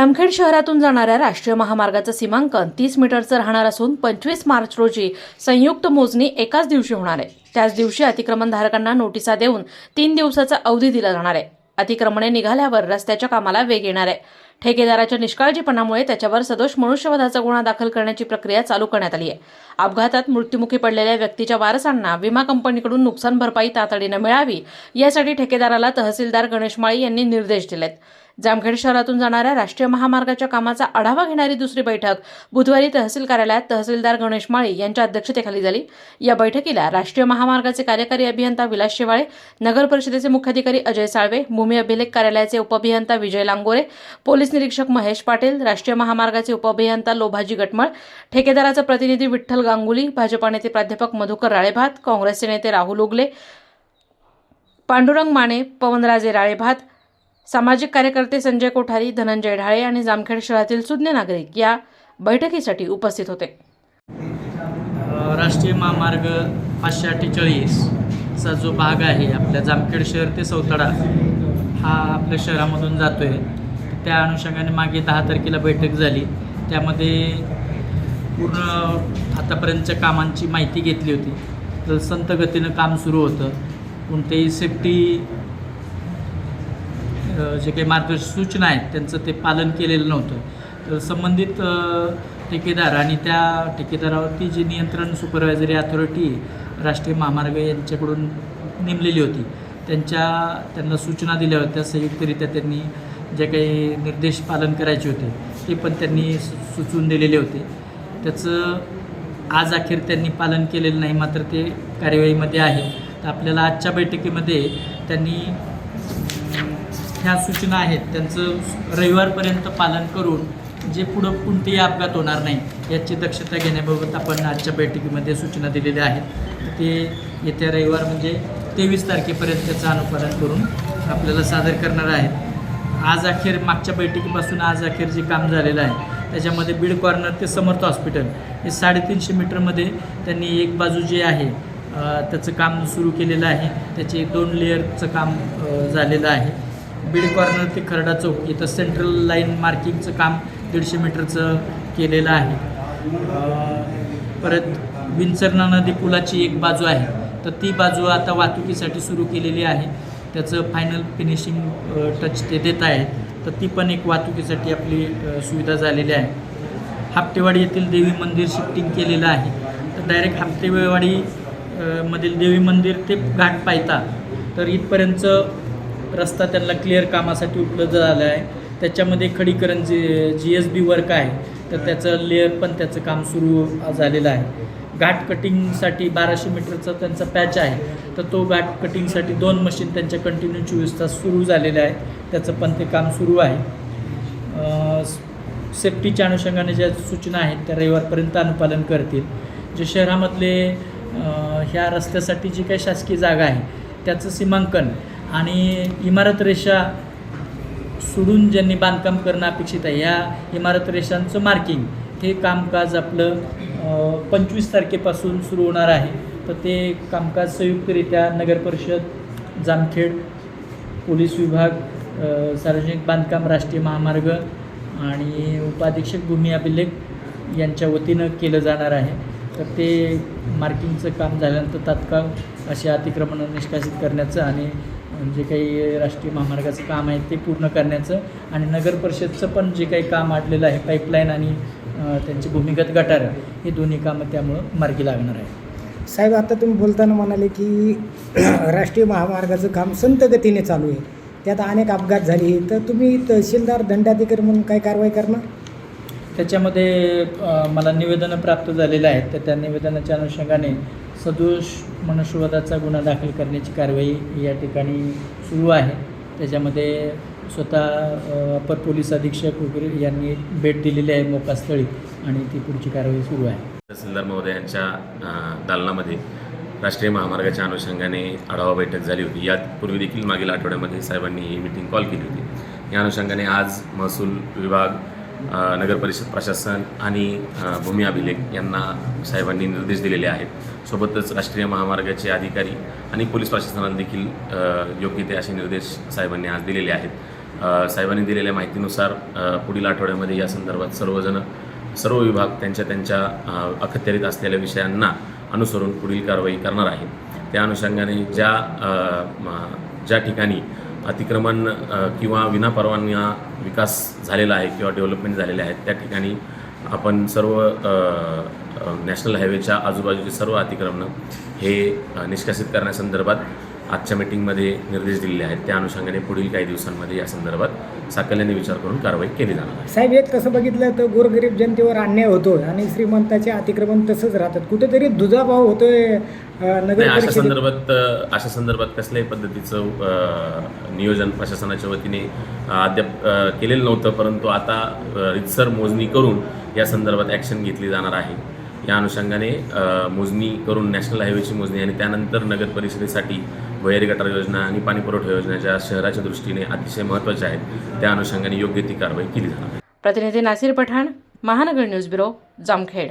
जामखेड शहरातून जाणाऱ्या राष्ट्रीय महामार्गाचं सीमांकन तीस मीटरचं राहणार असून पंचवीस मार्च रोजी संयुक्त मोजणी एकाच दिवशी होणार आहे. त्याच दिवशी अतिक्रमणधारकांना नोटिसा देऊन तीन दिवसाचा अवधी दिला जाणार आहे. अतिक्रमणे निघाल्यावर रस्त्याच्या कामाला वेग येणार आहे. ठेकेदाराच्या निष्काळजीपणामुळे त्याच्यावर सदोष मनुष्यवधाचा गुन्हा दाखल करण्याची प्रक्रिया चालू करण्यात आली आहे. अपघातात मृत्युमुखी पडलेल्या व्यक्तीच्या वारसांना विमा कंपनीकडून नुकसान भरपाई तातडीनं मिळावी यासाठी ठेकेदाराला तहसीलदार गणेश माळी यांनी निर्देश दिलेत. जामखेड शहरातून जाणाऱ्या राष्ट्रीय महामार्गाच्या कामाचा आढावा घेणारी दुसरी बैठक बुधवारी तहसील कार्यालयात तहसीलदार गणेश माळी यांच्या अध्यक्षतेखाली झाली. या बैठकीला राष्ट्रीय महामार्गाचे कार्यकारी अभियंता विलास शेवाळे नगर परिषदेचे मुख्याधिकारी अजय साळवे भूमी अभिलेख कार्यालयाचे उपअभियंता विजय लांगोरे पोलीस निरीक्षक महेश पाटील राष्ट्रीय महामार्गाचे उपअभियंता लोभाजी गटमळ ठेकेदाराचा प्रतिनिधी विठ्ठल गांगुली भाजपा नेते प्राध्यापक मधुकर राळेभात काँग्रेसचे नेते राहुल उगले पांडुरंग माने पवनराजे राळेभात सामाजिक कार्यकर्ते संजय कोठारी धनंजय ढाळे आणि जामखेड शहरातील सुज्ञ नागरिक या बैठकीसाठी उपस्थित होते. राष्ट्रीय महामार्ग पाचशे अठ्ठेचाळीसचा जो भाग आहे आपल्या जामखेड शहर ते सौताडा हा आपल्या शहरामधून जातो आहे त्या अनुषंगाने मागे दहा तारखेला बैठक झाली. त्यामध्ये पूर्ण आतापर्यंतच्या कामांची माहिती घेतली होती. तर संत गतीनं काम सुरू होतं. कोणतेही सेफ्टी जे काही मार्गदर्शक सूचना आहेत त्यांचं ते पालन केलेलं नव्हतं. तर संबंधित ठेकेदार आणि त्या ठेकेदारावरती जी नियंत्रण सुपरवायझरी अथॉरिटी राष्ट्रीय महामार्ग यांच्याकडून नेमलेली होती. त्यांच्या त्यांना सूचना दिल्या होत्या संयुक्तरित्या त्यांनी जे काही निर्देश पालन करायचे होते ते पण त्यांनी सु- सुचवून दिलेले होते. त्याचं आज अखेर त्यांनी पालन केलेलं नाही मात्र ते कार्यवाहीमध्ये आहे. तर आपल्याला आजच्या बैठकीमध्ये त्यांनी ह्या सूचना आहेत. त्यांचं रविवारपर्यंत पालन करून जे पुढं कोणतेही अपघात होणार नाही याची दक्षता घेण्याबाबत आपण आजच्या बैठकीमध्ये सूचना दिलेल्या आहेत. ते येत्या रविवार म्हणजे तेवीस तारखेपर्यंत त्याचं अनुपालन करून आपल्याला सादर करणार आहेत. आज अखेर मागच्या बैठकीपासून आज अखेर जे काम झालेलं आहे त्याच्यामध्ये बीड कॉर्नर ते समर्थ हॉस्पिटल हे साडेतीनशे मीटरमध्ये त्यांनी एक बाजू जे आहे त्याचं काम सुरू केलेलं आहे. त्याचे दोन लेअरचं काम झालेलं आहे. बीड कॉर्नर ते खरडा चौक इथं सेंट्रल लाईन मार्किंगचं काम दीडशे मीटरचं केलेलं आहे. परत विंचरणा नदी पुलाची एक बाजू आहे. तर ती बाजू आता वाहतुकीसाठी सुरू केलेली आहे. त्याचं फायनल फिनिशिंग टच ते देत आहेत तर ती पण एक वाहतुकीसाठी आपली सुविधा झालेली आहे. हापटेवाडी येथील देवी मंदिर शिफ्टिंग केलेलं आहे. तर डायरेक्ट हापटेवाडी मधील देवी मंदिर ते घाट पायता तर इथपर्यंतचं रस्ता त्यांना क्लिअर कामासाठी उपलब्ध झाला आहे. त्याच्यामध्ये खडीकरण जे जी एस बी वर्क आहे तर त्याचं लेअर पण त्याचं काम सुरू झालेलं आहे. घाट कटिंगसाठी बाराशे मीटरचा त्यांचा पॅच आहे. तर तो घाट कटिंगसाठी दोन मशीन त्यांच्या कंटिन्यू चोवीस तास सुरू झालेले आहे. त्याचं पण ते काम सुरू आहे. सेफ्टीच्या अनुषंगाने ज्या सूचना आहेत त्या रविवारपर्यंत अनुपालन करतील. जे शहरामधले ह्या रस्त्यासाठी जी काही शासकीय जागा आहे त्याचं सीमांकन आणि इमारत रेषा सोडून ज्यांनी बांधकाम करणं अपेक्षित आहे या इमारत रेषांचं मार्किंग हे कामकाज आपलं पंचवीस तारखेपासून सुरू होणार आहे. तर ते कामकाज संयुक्तरित्या नगर परिषद जामखेड पोलीस विभाग सार्वजनिक बांधकाम राष्ट्रीय महामार्ग आणि उपाधीक्षक भूमी अभिलेख यांच्या वतीनं केलं जाणार आहे. तर ते मार्किंगचं काम झाल्यानंतर तात्काळ असे अतिक्रमणं निष्कासित करण्याचं आणि जे काही राष्ट्रीय महामार्गाचं काम आहे ते पूर्ण करण्याचं आणि नगर परिषदचं पण जे काही काम आडलेलं आहे पाईपलाईन आणि त्यांची भूमिगत गटारं हे दोन्ही कामं त्यामुळं मार्गी लागणार आहे. साहेब आता तुम्ही बोलताना म्हणाले की राष्ट्रीय महामार्गाचं काम संत गतीने चालू आहे. त्यात अनेक अपघात झाले तर तुम्ही तहसीलदार दंडाधिकारी म्हणून काय कारवाई करणार? त्याच्यामध्ये मला निवेदनं प्राप्त झालेलं आहेत. तर त्या निवेदनाच्या अनुषंगाने सदोष मनुष्यवधाचा गुन्हा दाखल करण्याची कारवाई या ठिकाणी सुरू आहे. त्याच्यामध्ये स्वतः अपर पोलीस अधीक्षक वगैरे यांनी भेट दिलेली आहे मोकास्थळी आणि ती पुढची कारवाई सुरू आहे. तहसीलदार महोदय यांच्या दालनामध्ये राष्ट्रीय महामार्गाच्या अनुषंगाने आढावा बैठक झाली होती. यापूर्वी देखील मागील आठवड्यामध्ये साहेबांनी ही मिटिंग कॉल केली होती. या अनुषंगाने आज महसूल विभाग नगर परिषद प्रशासन आणि भूमी अभिलेख यांना साहेबांनी निर्देश दिलेले आहेत. सोबतच राष्ट्रीय महामार्गाचे अधिकारी आणि पोलीस प्रशासनाला देखील योग्य ते असे निर्देश साहेबांनी आज दिलेले आहेत. साहेबांनी दिलेल्या माहितीनुसार पुढील आठवड्यामध्ये या संदर्भात सर्वजण सर्व विभाग त्यांच्या त्यांच्या अखत्यारीत असलेल्या विषयांना अनुसरून पुढील कारवाई करणार आहे त्या अनुषंगाने ज्या ज्या ठिकाणी अतिक्रमण किंवा विनापरवाना विकास झालेला आहे किंवा डेव्हलपमेंट झालेले आहेत त्या ठिकाणी आपण सर्व नॅशनल हायवेच्या आजूबाजूचे सर्व अतिक्रमणं हे निष्कासित करण्यासंदर्भात आजच्या मीटिंगमध्ये निर्देश दिलेले आहेत. त्या अनुषंगाने पुढील काही दिवसांमध्ये या संदर्भात साकल्याने विचार करून कारवाई केली जाणार आहे. साहेब एक तसं बघितलं तर गोरगरीब जनतेवर अन्याय होतोय आणि श्रीमंताचे अतिक्रमण तसंच राहतात. कुठेतरी दुजाभाव होतोय नगर अशा संदर्भात अशा संदर्भात कसल्याही पद्धतीचं नियोजन प्रशासनाच्या वतीने अद्याप केलेलं नव्हतं परंतु आता रितसर मोजणी करून या संदर्भात ॲक्शन घेतली जाणार आहे. या अनुषंगाने मोजणी करून नॅशनल हायवेची मोजणी आणि त्यानंतर नगर परिषदेसाठी भैरी गटार योजना आणि पाणीपुरवठा योजना ज्या शहराच्या दृष्टीने अतिशय महत्त्वाच्या आहेत त्या अनुषंगाने योग्य ती कारवाई केली जाणार प्रतिनिधी नासिर पठाण महानगर न्यूज ब्युरो जामखेड.